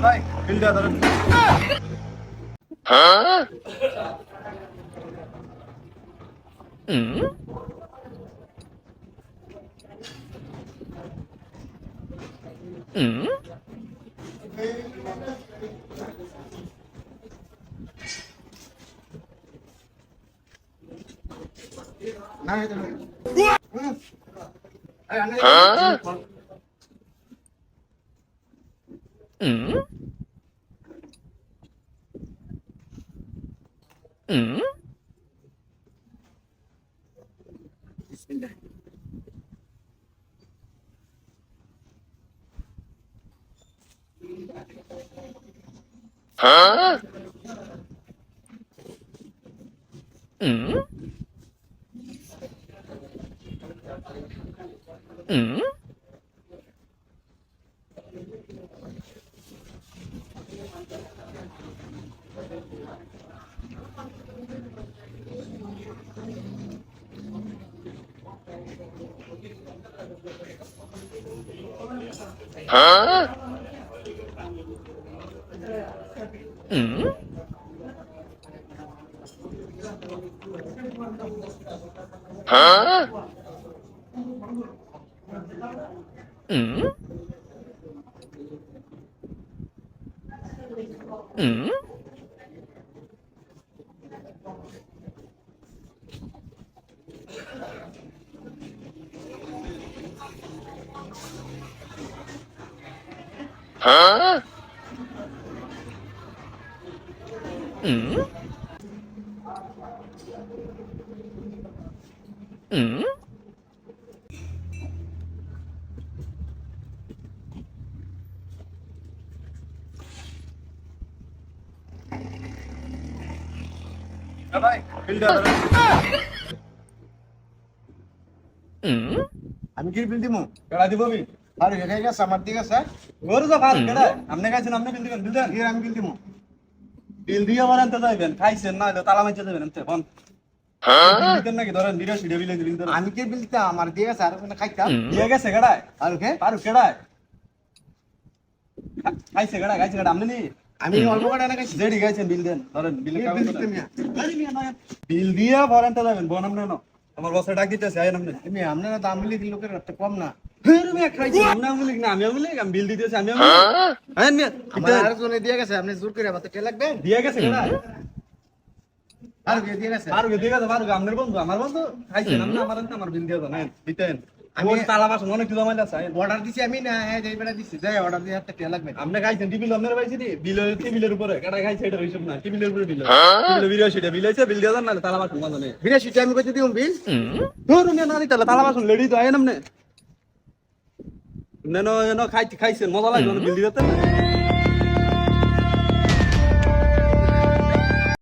भाई हिल जा जरा 응? 나야 돼. 우와! 응. 아, 안 해. ধরেন না এটা না এই আনে ভাই বিল দেওয়া ধরেন আমি কি বিল দিমু? কেডা দিব আমি আর এখানে গেছে আমার দিকে আছে। গরু তো ভাত কেডা? আপনি খাইছেন আপনি বিল দিবেন বিল দেন কি আমি বিল দিমু। বিল দিয়ে আবার আনতে যাইবেন খাইছেন না হলে তালা মাইতে যাবেন আনতে বন। দেন আমি কি বিল দিতাম আমার দিকে আছে আর ওখানে খাইতাম। দিয়ে গেছে কেডায়? আর ওকে পারু কেডায়? খাইছে কেডা খাইছে কেডা আপনি নি? আমি অল্প করে এনে খাইছি। জেডি খাইছেন বিল দেন ধরেন বিলে বিল দিয়ে ভর আনতে যাবেন বন আপনি না। আমার বসে ডাক দিতেছে আপনি। তুমি আপনারা দাম বিলি দিল লোকের কম না। আমি তালা বাসন অনেক কিছু জমাইলে আছে আইন। অর্ডার দিছি আমি না হ্যাঁ যাই বেড়া দিছি। যাই অর্ডার দিয়ে একটা কে লাগবে? আপনি খাইছেন টিবিল আপনার পাইছি নি? বিল টিবিলের উপরে। কাটা খাইছে এটা হিসাব না টিবিলের উপরে বিল। টিবিল বিল সেটা বিল আছে বিল দিয়ে দেন না তালা বাসন আমি কইতে দিউম বিল? ধরুন না নি তালা বাসন লেডি তো এনো খাইছি খাইছেন মজা লাগবে বিল দিতে